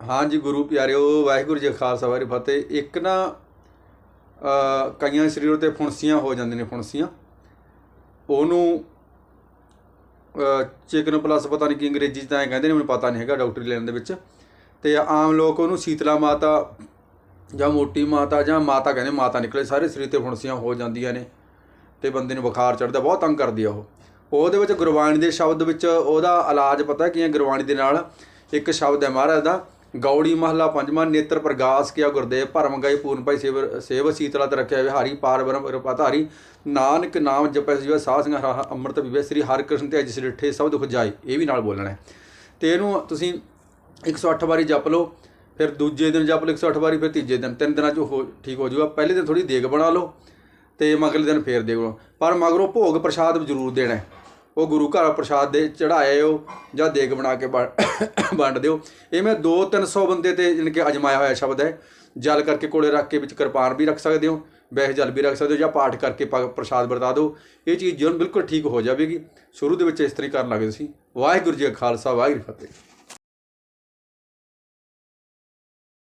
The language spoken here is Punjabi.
ਹਾਂਜੀ, ਗੁਰੂ ਪਿਆਰਿਓ, ਵਾਹਿਗੁਰੂ ਜੀ ਖਾਲਸਾ, ਵਾਹਿਗੁਰੂ ਫਤਿਹ। ਇੱਕ ਨਾ ਕਈਆਂ ਸਰੀਰ ਤੇ ਫੁਣਸੀਆਂ ਹੋ ਜਾਂਦੀਆਂ ਨੇ, ਫੁਣਸੀਆਂ। ਉਹਨੂੰ ਚਿਕਨ ਪਲੱਸ ਪਤਾ ਨਹੀਂ ਕਿ ਅੰਗਰੇਜ਼ੀ ਚ ਤਾਂ ਐਂ ਕਹਿੰਦੇ ਨੇ, ਮੈਨੂੰ ਪਤਾ ਨਹੀਂ ਹੈਗਾ ਡਾਕਟਰੀ ਲੈਣ ਦੇ ਵਿੱਚ। ਤੇ ਆਮ ਲੋਕ ਉਹਨੂੰ ਸੀਤਲਾ ਮਾਤਾ ਜਾਂ ਮੋਟੀ ਮਾਤਾ ਜਾਂ ਮਾਤਾ ਕਹਿੰਦੇ, ਮਾਤਾ ਨਿਕਲੇ, ਸਾਰੇ ਸਰੀਰ ਤੇ ਫੁਣਸੀਆਂ ਹੋ ਜਾਂਦੀਆਂ ਨੇ। ਤੇ ਬੰਦੇ ਨੂੰ ਬੁਖਾਰ ਚੜਦਾ ਬਹੁਤ ਤੰਗ ਕਰਦੀ ਆ ਉਹ। ਉਹਦੇ ਵਿੱਚ ਗੁਰਬਾਣੀ ਦੇ ਸ਼ਬਦ ਵਿੱਚ ਉਹਦਾ ਇਲਾਜ ਪਤਾ ਕੀ ਹੈ? ਗੁਰਬਾਣੀ ਦੇ ਨਾਲ ਇੱਕ ਸ਼ਬਦ ਹੈ ਮਹਾਰਾਜ ਦਾ ਗੌੜੀ ਮਹਲਾ ਪੰਜਵਾਂ ਨੇਤਰ ਪ੍ਰਗਾਸ ਕਿਆ ਗੁਰਦੇਵ ਭਰਮ ਗਏ ਪੂਰਨ ਭਾਈ ਸੇਵ ਸੇਵ ਸੀਤਲਾ ਤੇ ਰੱਖਿਆ ਵਿਹਾਰੀ ਪਾਰ ਬ੍ਰਹਮ ਰਪਾਧਾਰੀ। ਨਾਨਕ ਨਾਮ ਜਪੈ ਜੀਵ ਸਾਧ ਸਿੰਘ ਹਰਾ ਅੰਮ੍ਰਿਤ ਪੀਵੇ, ਸ੍ਰੀ ਹਰਿ ਕ੍ਰਿਸ਼ਨ ਤੇ ਅਜ ਸਿਰਠੇ ਸਭ ਦੁਖ ਜਾਏ, ਇਹ ਵੀ ਨਾਲ ਬੋਲਣਾ ਹੈ। ਤੇ ਇਹਨੂੰ ਤੁਸੀਂ 108 ਵਾਰੀ ਜਪ ਲਓ, ਫਿਰ ਦੂਜੇ ਦਿਨ ਜਪ ਲਓ 108 ਵਾਰੀ, ਫਿਰ ਤੀਜੇ ਦਿਨ, ਤਿੰਨ ਦਿਨਾਂ ਚ ਉਹ ਠੀਕ ਹੋ ਜਾਊਗਾ। ਪਹਿਲੇ ਦਿਨ ਥੋੜੀ ਦੇਗ ਬਣਾ ਲਓ ਤੇ ਮਗਲੇ ਦਿਨ ਫੇਰ ਦੇਖ ਲਓ ਪਰ ਮਗਰੋਂ ਭੋਗ ਪ੍ਰਸ਼ਾਦ ਜ਼ਰੂਰ ਦੇਣਾ ਉਹ ਗੁਰੂ ਘਰ ਪ੍ਰਸ਼ਾਦ ਦੇ ਚੜਾਏ ਹੋ ਜਾਂ ਦੇਗ ਬਣਾ ਕੇ ਵੰਡ- ਦਿਓ। ਇਹ ਮੈਂ 2-300 ਬੰਦੇ ਤੇ ਜਾਣੀ ਕਿ ਅਜਮਾਇਆ ਹੋਇਆ ਸ਼ਬਦ ਹੈ। ਜਲ ਕਰਕੇ ਕੋਲੇ ਰੱਖ ਕੇ ਵਿੱਚ ਕਿਰਪਾਨ ਵੀ ਰੱਖ ਸਕਦੇ ਹੋ ਬਹਿ ਜਲ ਵੀ ਰੱਖ ਸਕਦੇ ਹੋ ਜਾਂ ਪਾਠ ਕਰਕੇ ਪ- ਪ੍ਰਸ਼ਾਦ ਵਰਤਾ ਦਿਓ। ਇਹ ਚੀਜ਼ ਜਨ ਬਿਲਕੁਲ ਠੀਕ ਹੋ ਜਾਵੇਗੀ। ਸ਼ੁਰੂ ਦੇ ਵਿੱਚ ਇਸ ਤਰ੍ਹਾਂ ਹੀ ਕਰਨ ਲੱਗੇ ਸੀ ਵਾਹਿਗੁਰੂ ਜੀ ਕਾ ਖਾਲਸਾ, ਵਾਹਿਗੁਰੂ ਫਤਿਹ।